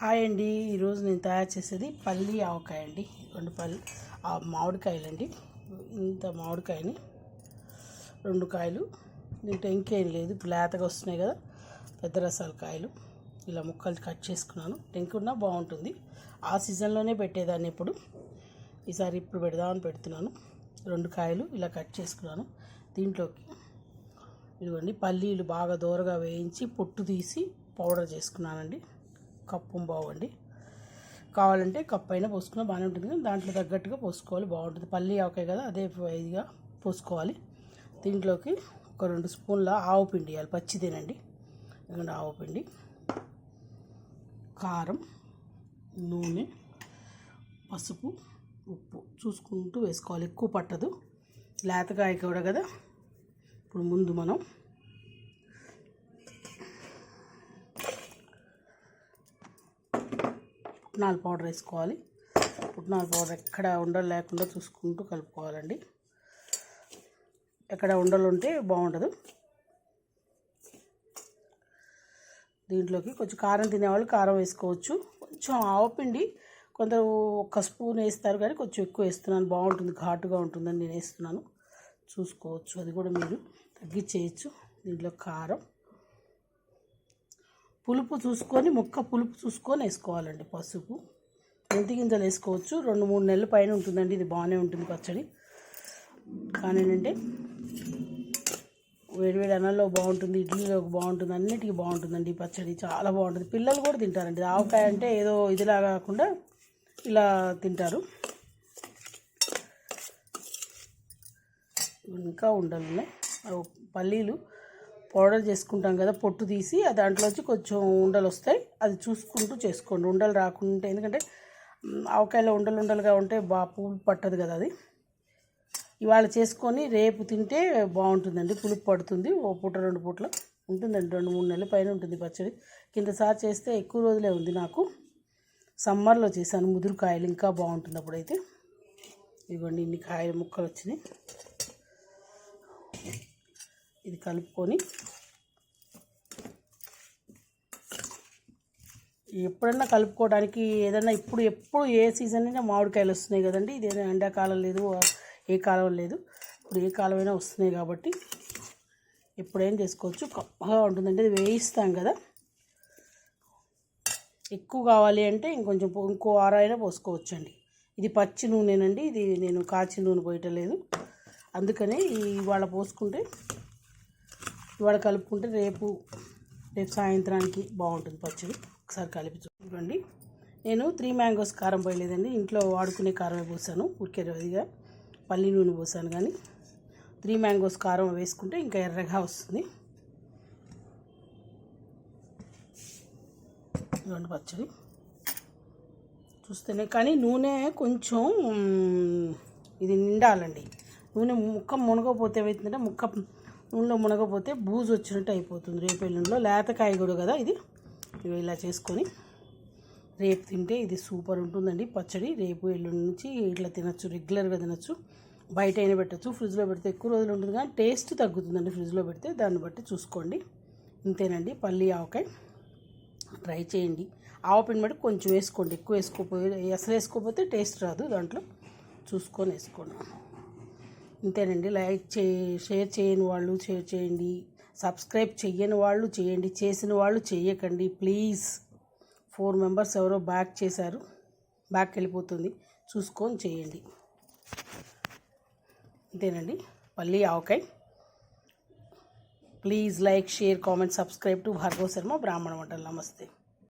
Hi అండి. ఈరోజు నేను తయారు చేసేది పల్లి ఆవకాయ అండి. రెండు పల్లి ఆ మామిడికాయలు అండి ఇంత మామిడికాయని రెండు కాయలు. దీంట్లో ఇంకేం లేదు. లేతగా వస్తున్నాయి కదా పెద్ద రసాల కాయలు. ఇలా ముక్కలు కట్ చేసుకున్నాను. టెంకున్నా బాగుంటుంది. ఆ సీజన్లోనే పెట్టేదాన్ని ఇప్పుడు. ఈసారి ఇప్పుడు పెడదామని పెడుతున్నాను. రెండు కాయలు ఇలా కట్ చేసుకున్నాను. దీంట్లోకి ఇదిగోండి పల్లీలు బాగా దూరగా వేయించి పొట్టు తీసి పౌడర్ చేసుకున్నానండి. కప్పు బాగుండి కావాలంటే కప్పు అయినా పోసుకున్నా బాగానే ఉంటుంది కానీ దాంట్లో తగ్గట్టుగా పోసుకోవాలి బాగుంటుంది. పల్లి ఆవకాయ కదా అదే ఇదిగా పోసుకోవాలి. దీంట్లోకి ఒక రెండు స్పూన్ల ఆవు పిండి వేయాలి పచ్చిదేనండి. ఎందుకంటే ఆవు పిండి. కారం నూనె పసుపు ఉప్పు చూసుకుంటూ వేసుకోవాలి. ఎక్కువ పట్టదు. లేతకాయ కూడా కదా. ఇప్పుడు ముందు మనం పుట్నాల పౌడర్ వేసుకోవాలి. పుట్నాల పౌడర్ ఎక్కడ ఉండలు లేకుండా చూసుకుంటూ కలుపుకోవాలండి. ఎక్కడ ఉండలు ఉంటే బాగుండదు. దీంట్లోకి కొంచెం కారం తినేవాళ్ళు కారం వేసుకోవచ్చు. కొంచెం ఆవపిండి కొందరు ఒక స్పూన్ వేస్తారు కానీ కొంచెం ఎక్కువ వేస్తున్నాను. బాగుంటుంది ఘాటుగా ఉంటుందని నేను వేస్తున్నాను. చూసుకోవచ్చు అది కూడా మీరు తగ్గించేయచ్చు. దీంట్లో కారం పులుపు చూసుకొని ముక్క పులుపు చూసుకొని వేసుకోవాలండి పసుపు. మెంతి గింజలు వేసుకోవచ్చు. రెండు మూడు నెలల పైన ఉంటుందండి. ఇది బాగానే ఉంటుంది పచ్చడి. కానీ ఏంటంటే వేడివేడి అన్నంలో బాగుంటుంది ఇడ్లీలో బాగుంటుంది అన్నిటికీ బాగుంటుందండి ఈ పచ్చడి. చాలా బాగుంటుంది. పిల్లలు కూడా తింటారండి. ఆవకాయ అంటే ఏదో ఇదిలా కాకుండా ఇలా తింటారు. ఇంకా ఉండాలి ఉన్నాయి పల్లీలు. పౌడర్ చేసుకుంటాం కదా పొట్టు తీసి దాంట్లోంచి కొంచెం ఉండలు వస్తాయి. అది చూసుకుంటూ చేసుకోండి. ఉండలు రాకుండా ఎందుకంటే ఆవకాయలో ఉండలు ఉండలుగా ఉంటే బా పువ్వు పట్టదు కదా అది. ఇవాళ చేసుకొని రేపు తింటే బాగుంటుందండి. పులుపు పడుతుంది. ఓ పూట రెండు పూటలు ఉంటుందండి. రెండు మూడు నెలల పైన ఉంటుంది పచ్చడి. కిందసారి చేస్తే ఎక్కువ రోజులే ఉంది నాకు. సమ్మర్లో చేశాను ముదురు కాయలు ఇంకా బాగుంటుంది అప్పుడైతే. ఇవ్వండి ఇన్ని కాయల ముక్కలు వచ్చినాయి. ఇది కలుపుకొని ఎప్పుడన్నా కలుపుకోవడానికి ఏదన్నా ఇప్పుడు ఎప్పుడు ఏ సీజన్ అయినా మామిడికాయలు వస్తున్నాయి కదండి. ఇది ఎండాకాలం లేదు ఏ కాలం లేదు. ఇప్పుడు ఏ కాలమైనా వస్తున్నాయి కాబట్టి ఎప్పుడేం చేసుకోవచ్చు. కప్పగా ఉంటుందంటే ఇది వేయిస్తాం కదా. ఎక్కువ కావాలి అంటే ఇంకొంచెం ఇంకో ఆరైనా పోసుకోవచ్చు అండి ఇది పచ్చి నూనెనండి. ఇది నేను కాచి నూనె పోయటలేదు అందుకని ఇవాళ పోసుకుంటే ఇవాళ కలుపుకుంటే రేపు రేపు సాయంత్రానికి బాగుంటుంది పచ్చడి. ఒకసారి కలిపి చూడండి. నేను త్రీ మ్యాంగోస్ కారం పోయలేదండి. ఇంట్లో వాడుకునే కారమే పోసాను. ఊరికే ఇదిగా పల్లి నూనె పోసాను కానీ త్రీ మ్యాంగోస్ కారం వేసుకుంటే ఇంకా ఎర్రగా వస్తుంది. ఇవ్వండి పచ్చడి. చూస్తేనే కానీ నూనె కొంచెం ఇది నిండాలండి. నూనె ముక్క మునగపోతే ఏమవుతుందంటే ముక్క నూనెలో మునగపోతే బూజు వచ్చినట్టు అయిపోతుంది. రేపు ఎల్లుండిలో లేతకాయ కూడా కదా ఇది. ఇలా చేసుకొని రేపు తింటే ఇది సూపర్ ఉంటుందండి. పచ్చడి రేపు ఎల్లుండి నుంచి ఇట్లా తినచ్చు రెగ్యులర్గా తినచ్చు. బయట అయినా పెట్టచ్చు ఫ్రిడ్జ్లో పెడితే ఎక్కువ రోజులు ఉంటుంది కానీ టేస్ట్ తగ్గుతుందండి ఫ్రిడ్జ్లో పెడితే. దాన్ని బట్టి చూసుకోండి. ఇంతేనండి. పల్లి ఆవకాయ ట్రై చేయండి. ఆవపిండి బట్టి కొంచెం వేసుకోండి. ఎక్కువ వేసుకోపోయి అసలు వేసుకోకపోతే టేస్ట్ రాదు. దాంట్లో చూసుకొని వేసుకోండి. అంతేనండి. లైక్ చే షేర్ చేయని వాళ్ళు షేర్ చేయండి. సబ్స్క్రైబ్ చెయ్యని వాళ్ళు చేయండి. చేసిన వాళ్ళు చేయకండి ప్లీజ్. ఫోర్ మెంబర్స్ ఎవరో బ్యాక్ చేశారు. బ్యాక్ వెళ్ళిపోతుంది. చూసుకొని చేయండి. అంతేనండి. పల్లి ఆవకాయ. Please like share comment subscribe to Bhargava Sharma బ్రాహ్మణ వంటలు. నమస్తే.